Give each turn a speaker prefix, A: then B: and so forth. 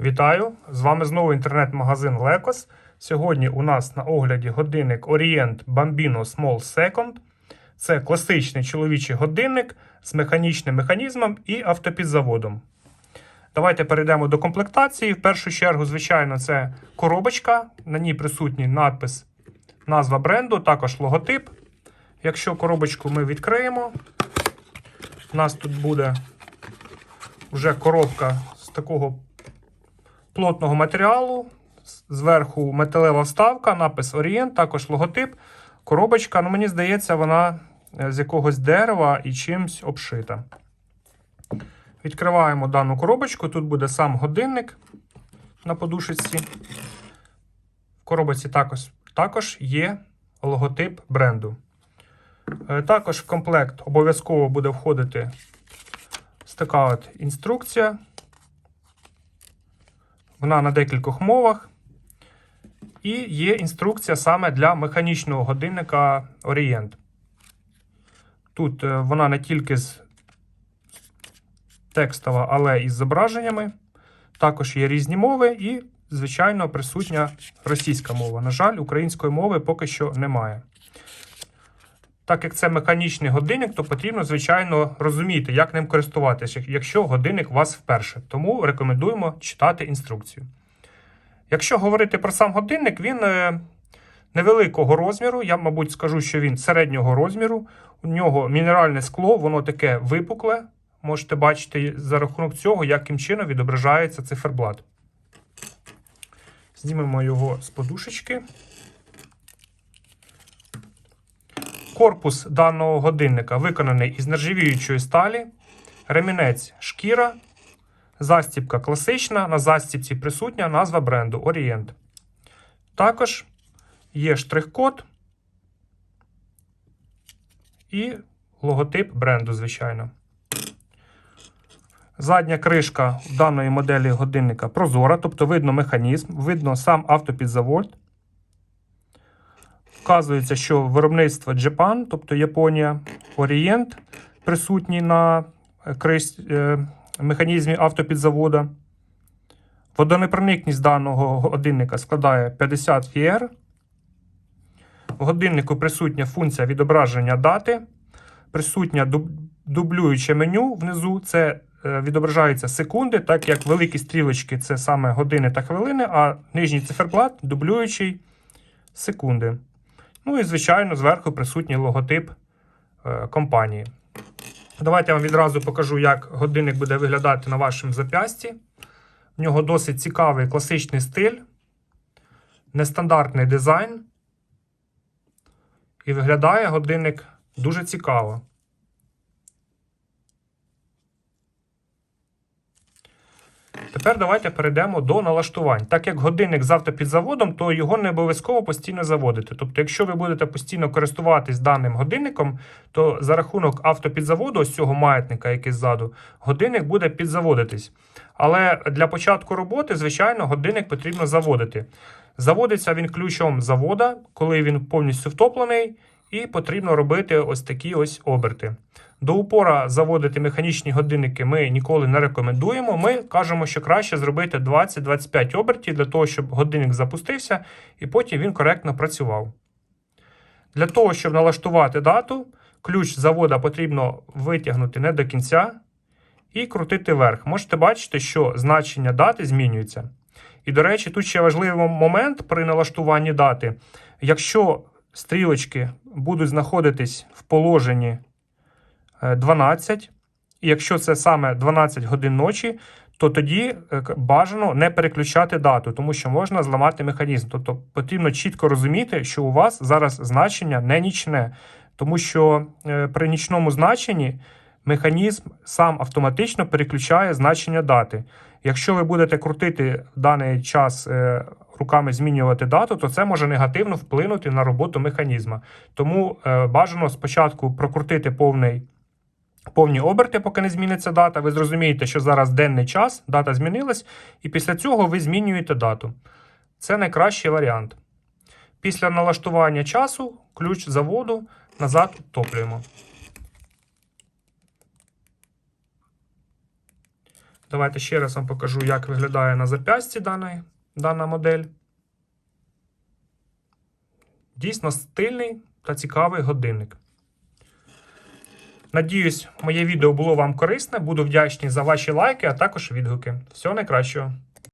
A: Вітаю! З вами знову інтернет-магазин Лекос. Сьогодні у нас на огляді годинник Orient Bambino Small Second. Це класичний чоловічий годинник з механічним механізмом і автопідзаводом. Давайте перейдемо до комплектації. В першу чергу, звичайно, це коробочка. На ній присутній надпис, назва бренду, також логотип. Якщо коробочку ми відкриємо, у нас тут буде вже коробка з такого плотного матеріалу. Зверху металева вставка, напис Orient, також логотип. Коробочка, ну мені здається, вона е, з якогось дерева і чимсь обшита. Відкриваємо дану коробочку. Тут буде сам годинник на подушечці. В коробочці також, також є логотип бренду. Е, Також в комплект обов'язково буде входити така от інструкція. Вона на декількох мовах. І є інструкція саме для механічного годинника Orient. Тут е, вона не тільки з текстова, але і з зображеннями. Також є різні мови і, звичайно, присутня російська мова. На жаль, української мови поки що немає. Так як це механічний годинник, то потрібно, звичайно, розуміти, як ним користуватися, якщо годинник у вас вперше. Тому рекомендуємо читати інструкцію. Якщо говорити про сам годинник, він е, невеликого розміру. Я, мабуть, скажу, що він середнього розміру. У нього мінеральне скло, воно таке випукле. Можете бачити за рахунок цього, яким чином відображається циферблат. Знімемо його з подушечки. Корпус даного годинника виконаний із нержавіючої сталі, ремінець шкіра, застібка класична. На застібці присутня назва бренду Orient. Також є штрих-код і логотип бренду, звичайно. Задня кришка даної моделі годинника прозора, тобто видно механізм, видно сам автопідзавод. Вказується, що виробництво Japan, тобто Японія, Orient присутній на крис... е, механізмі автопідзавода. Водонепроникність даного годинника складає 50 VR. В годиннику присутня функція відображення дати, присутня дублююче меню внизу. Це е, відображаються секунди, так як великі стрілочки це саме години та хвилини, а нижній циферблат дублюючий секунди. Ну і, звичайно, зверху присутній логотип е, компанії. Давайте я вам відразу покажу, як годинник буде виглядати на вашому зап'ясті. В нього досить цікавий класичний стиль, нестандартний дизайн. І виглядає годинник дуже цікаво. Тепер давайте перейдемо до налаштувань. Так як годинник з автопідзаводом, то його не обов'язково постійно заводити. Тобто, якщо ви будете постійно користуватись даним годинником, то за рахунок автопідзаводу, ось цього маятника, який ззаду, годинник буде підзаводитись. Але для початку роботи, звичайно, годинник потрібно заводити. Заводиться він ключом завода, коли він повністю втоплений, і потрібно робити ось такі ось оберти. До упора заводити механічні годинники ми ніколи не рекомендуємо. Ми кажемо, що краще зробити 20-25 обертів для того, щоб годинник запустився і потім він коректно працював. Для того, щоб налаштувати дату, ключ завода потрібно витягнути не до кінця і крутити вверх. Можете бачити, що значення дати змінюється. І, до речі, тут ще важливий момент при налаштуванні дати. Якщо стрілочки будуть знаходитись в положенні 12, і якщо це саме 12 годин ночі, то тоді е, бажано не переключати дату, тому що можна зламати механізм. Тобто потрібно чітко розуміти, що у вас зараз значення не нічне, тому що е, при нічному значенні механізм сам автоматично переключає значення дати. Якщо ви будете крутити даний час е, руками змінювати дату, то це може негативно вплинути на роботу механізма. Тому бажано спочатку прокрутити повний. Повні оберти, поки не зміниться дата. Ви зрозумієте, що зараз денний час, дата змінилась, і після цього ви змінюєте дату. Це найкращий варіант. Після налаштування часу ключ заводу назад утоплюємо. Давайте ще раз вам покажу, як виглядає на зап'ясті дана, дана модель. Дійсно стильний та цікавий годинник. Надіюсь, моє відео було вам корисне. Буду вдячний за ваші лайки, а також відгуки. Всього найкращого!